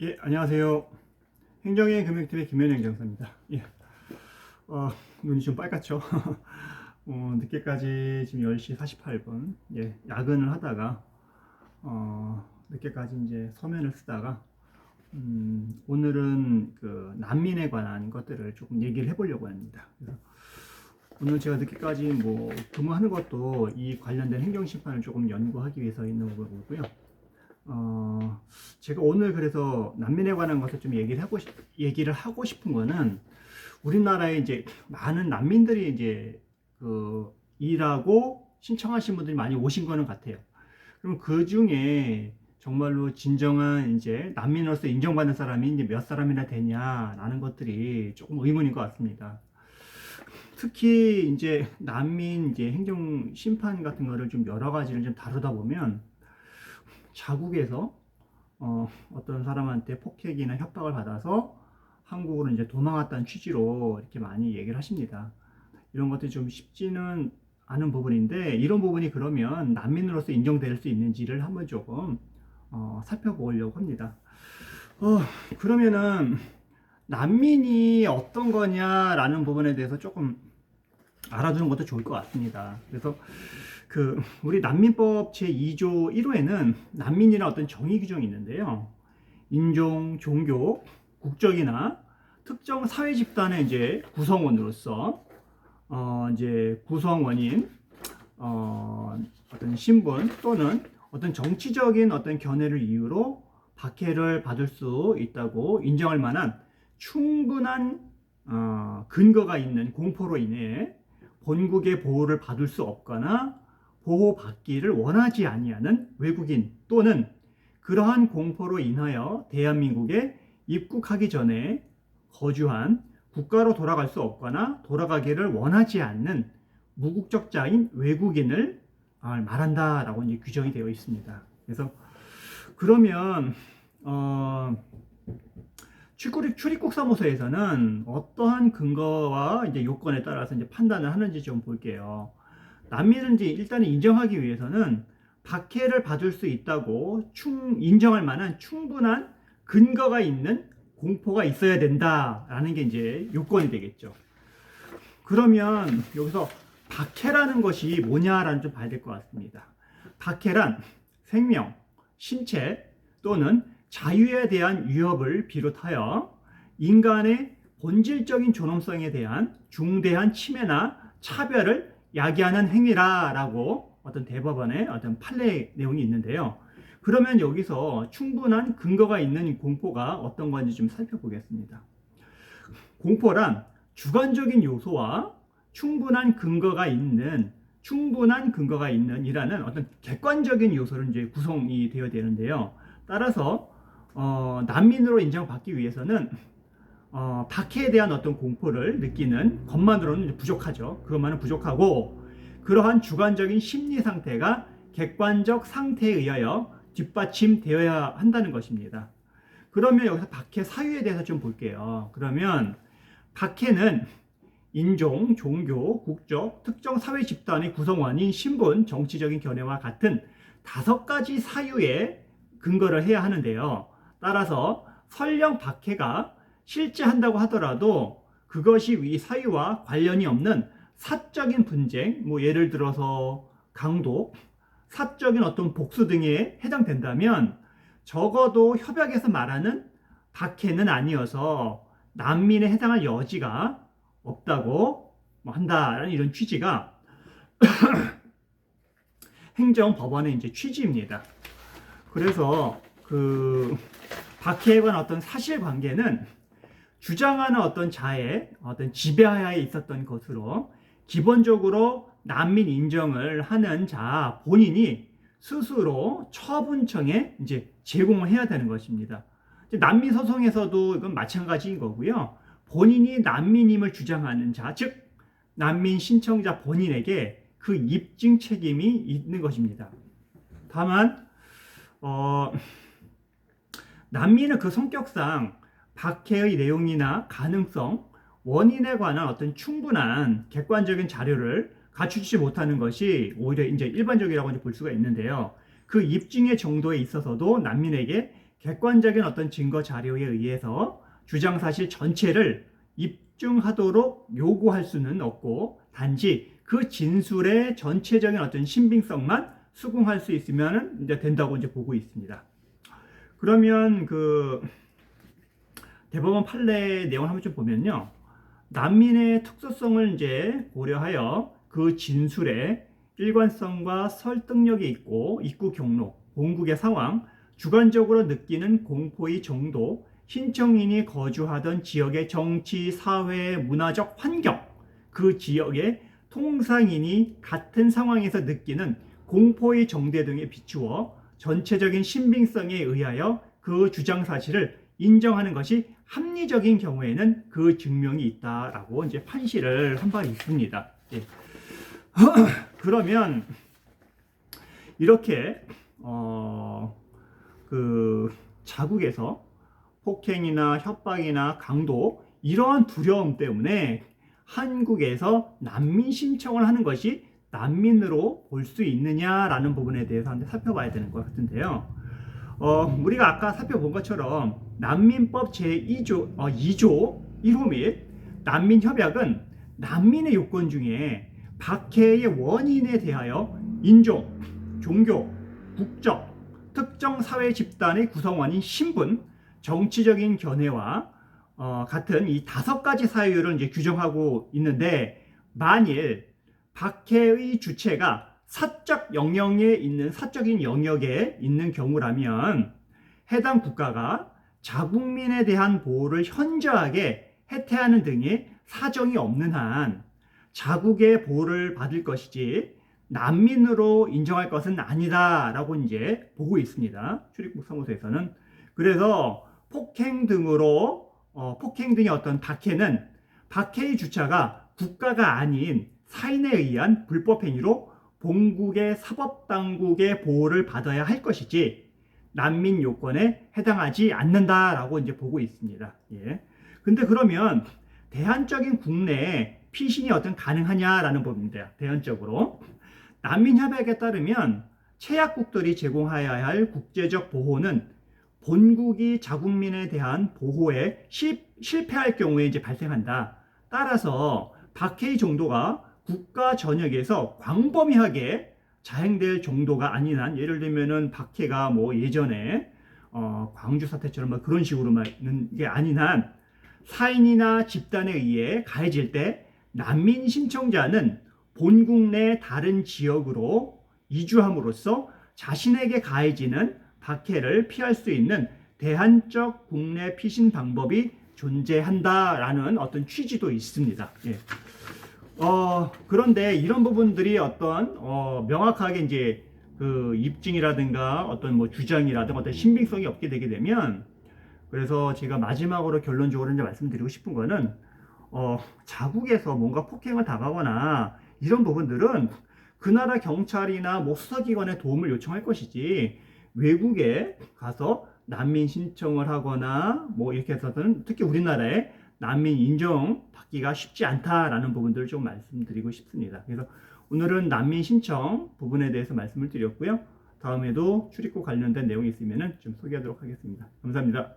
예, 안녕하세요. 행정의 금융팀의 김현영 장사입니다. 예. 어, 눈이 좀 빨갛죠? 어, 늦게까지 지금 10시 48분, 예, 야근을 하다가, 어, 늦게까지 이제 서면을 쓰다가, 음, 오늘은 그 난민에 관한 것들을 조금 얘기를 해보려고 합니다. 오늘 제가 늦게까지 뭐 근무하는 것도 이 관련된 행정심판을 조금 연구하기 위해서 있는 거고요. 어, 제가 오늘 그래서 난민에 관한 것을 좀 얘기를 하고 싶, 얘기를 하고 싶은 거는 우리나라에 이제 많은 난민들이 이제 그 일하고 신청하신 분들이 많이 오신 거는 같아요. 그럼 그 중에 정말로 진정한 이제 난민으로서 인정받는 사람이 이제 몇 사람이나 되냐라는 것들이 조금 의문인 것 같습니다. 특히 이제 난민 이제 행정 심판 같은 거를 좀 여러 가지를 좀 다루다 보면 자국에서 어, 어떤 사람한테 폭행이나 협박을 받아서 한국으로 이제 도망왔다는 취지로 이렇게 많이 얘기를 하십니다. 이런 것들이 좀 쉽지는 않은 부분인데 이런 부분이 그러면 난민으로서 인정될 수 있는지를 한번 조금 어, 살펴보려고 합니다. 어, 그러면은 난민이 어떤 거냐라는 부분에 대해서 조금 알아두는 것도 좋을 것 같습니다. 그래서 그 우리 난민법 제 2조 1호에는 난민이나 어떤 정의 규정이 있는데요. 인종, 종교, 국적이나 특정 사회 집단의 이제 구성원으로서 어 이제 구성원인 어 어떤 신분 또는 어떤 정치적인 어떤 견해를 이유로 박해를 받을 수 있다고 인정할 만한 충분한 어, 근거가 있는 공포로 인해 본국의 보호를 받을 수 없거나 보호받기를 원하지 아니하는 외국인 또는 그러한 공포로 인하여 대한민국에 입국하기 전에 거주한 국가로 돌아갈 수 없거나 돌아가기를 원하지 않는 무국적자인 외국인을 말한다라고 이제 규정이 되어 있습니다. 그래서 그러면 어, 출입국, 출입국 사무소에서는 어떠한 근거와 이제 요건에 따라서 이제 판단을 하는지 좀 볼게요. 이제 일단은 인정하기 위해서는 박해를 받을 수 있다고 충, 인정할 만한 충분한 근거가 있는 공포가 있어야 된다라는 게 이제 요건이 되겠죠. 그러면 여기서 박해라는 것이 뭐냐라는 좀 봐야 될 것 같습니다. 박해란 생명, 신체 또는 자유에 대한 위협을 비롯하여 인간의 본질적인 존엄성에 대한 중대한 침해나 차별을 야기하는 행위라라고 어떤 대법원의 어떤 판례 내용이 있는데요. 그러면 여기서 충분한 근거가 있는 공포가 어떤 건지 좀 살펴보겠습니다. 공포란 주관적인 요소와 충분한 근거가 있는 충분한 근거가 있는 이라는 어떤 객관적인 요소를 이제 구성이 되어야 되는데요. 따라서 어, 난민으로 인정받기 위해서는 어, 박해에 대한 어떤 공포를 느끼는 것만으로는 부족하죠. 그것만은 부족하고 그러한 주관적인 심리 상태가 객관적 상태에 의하여 뒷받침되어야 한다는 것입니다. 그러면 여기서 박해 사유에 대해서 좀 볼게요. 그러면 박해는 인종, 종교, 국적, 특정 사회 집단의 구성원인 신분, 정치적인 견해와 같은 다섯 가지 사유에 근거를 해야 하는데요. 따라서 설령 박해가 실제 한다고 하더라도 그것이 이 사유와 관련이 없는 사적인 분쟁, 뭐 예를 들어서 강도, 사적인 어떤 복수 등에 해당된다면 적어도 협약에서 말하는 박해는 아니어서 난민에 해당할 여지가 없다고 뭐 한다라는 이런 취지가 행정법원의 이제 취지입니다. 그래서 그 박해에 관한 어떤 사실관계는 주장하는 어떤 자의 어떤 지배하에 있었던 것으로 기본적으로 난민 인정을 하는 자 본인이 스스로 처분청에 이제 제공을 해야 되는 것입니다. 난민 소송에서도 이건 마찬가지인 거고요. 본인이 난민임을 주장하는 자, 즉 난민 신청자 본인에게 그 입증 책임이 있는 것입니다. 다만 어, 난민은 그 성격상 박해의 내용이나 가능성, 원인에 관한 어떤 충분한 객관적인 자료를 갖추지 못하는 것이 오히려 이제 일반적이라고 볼 수가 있는데요. 그 입증의 정도에 있어서도 난민에게 객관적인 어떤 증거 자료에 의해서 주장 사실 전체를 입증하도록 요구할 수는 없고 단지 그 진술의 전체적인 어떤 신빙성만 수긍할 수 있으면 이제 된다고 이제 보고 있습니다. 그러면 그 대법원 판례 내용을 한번 좀 보면요. 난민의 특수성을 이제 고려하여 그 진술에 일관성과 설득력이 있고 입국 경로, 본국의 상황, 주관적으로 느끼는 공포의 정도, 신청인이 거주하던 지역의 정치, 사회, 문화적 환경, 그 지역의 통상인이 같은 상황에서 느끼는 공포의 정대 등에 비추어 전체적인 신빙성에 의하여 그 주장 사실을 인정하는 것이 합리적인 경우에는 그 증명이 있다라고 이제 판시를 한 바 있습니다. 예. 그러면 이렇게 어, 그 자국에서 폭행이나 협박이나 강도 이러한 두려움 때문에 한국에서 난민 신청을 하는 것이 난민으로 볼 수 있느냐라는 부분에 대해서 한번 살펴봐야 되는 것 같은데요. 어, 우리가 아까 살펴본 것처럼 난민법 제2조 어, 2조 1호 및 난민 협약은 난민의 요건 중에 박해의 원인에 대하여 인종, 종교, 국적, 특정 사회 집단의 구성원인 신분, 정치적인 견해와 어, 같은 이 다섯 가지 사유를 이제 규정하고 있는데 만일 박해의 주체가 사적 영역에 있는 사적인 영역에 있는 경우라면 해당 국가가 자국민에 대한 보호를 현저하게 해태하는 등의 사정이 없는 한 자국의 보호를 받을 것이지 난민으로 인정할 것은 아니다라고 이제 보고 있습니다. 출입국 사무소에서는 그래서 폭행 등으로 어, 폭행 등의 어떤 박해는 박해의 주체가 국가가 아닌 사인에 의한 불법 행위로 본국의 사법당국의 보호를 받아야 할 것이지 난민 요건에 해당하지 않는다라고 이제 보고 있습니다. 예. 근데 그러면 대안적인 국내에 피신이 어떤 가능하냐라는 부분입니다. 대안적으로 난민 협약에 따르면 최약국들이 제공해야 할 국제적 보호는 본국이 자국민에 대한 보호에 시, 실패할 경우에 이제 발생한다. 따라서 박해의 정도가 국가 전역에서 광범위하게 자행될 정도가 아닌 한 예를 들면은 박해가 뭐 예전에 어, 광주 사태처럼 뭐 그런 식으로만 게 아닌 한 사인이나 집단에 의해 가해질 때 난민 신청자는 본국 내 다른 지역으로 이주함으로써 자신에게 가해지는 박해를 피할 수 있는 대안적 국내 피신 방법이 존재한다라는 어떤 취지도 있습니다. 예. 어, 그런데 이런 부분들이 어떤 어, 명확하게 이제 그 입증이라든가 어떤 뭐 주장이라든가 어떤 신빙성이 없게 되게 되면 그래서 제가 마지막으로 결론적으로 이제 말씀드리고 싶은 거는 어, 자국에서 뭔가 폭행을 당하거나 이런 부분들은 그 나라 경찰이나 뭐 수사기관에 도움을 요청할 것이지 외국에 가서 난민 신청을 하거나 뭐 이렇게 해서는 특히 우리나라에 난민 인정 받기가 쉽지 않다라는 부분들을 좀 말씀드리고 싶습니다. 그래서 오늘은 난민 신청 부분에 대해서 말씀을 드렸고요. 다음에도 출입국 관련된 내용이 있으면 좀 소개하도록 하겠습니다. 감사합니다.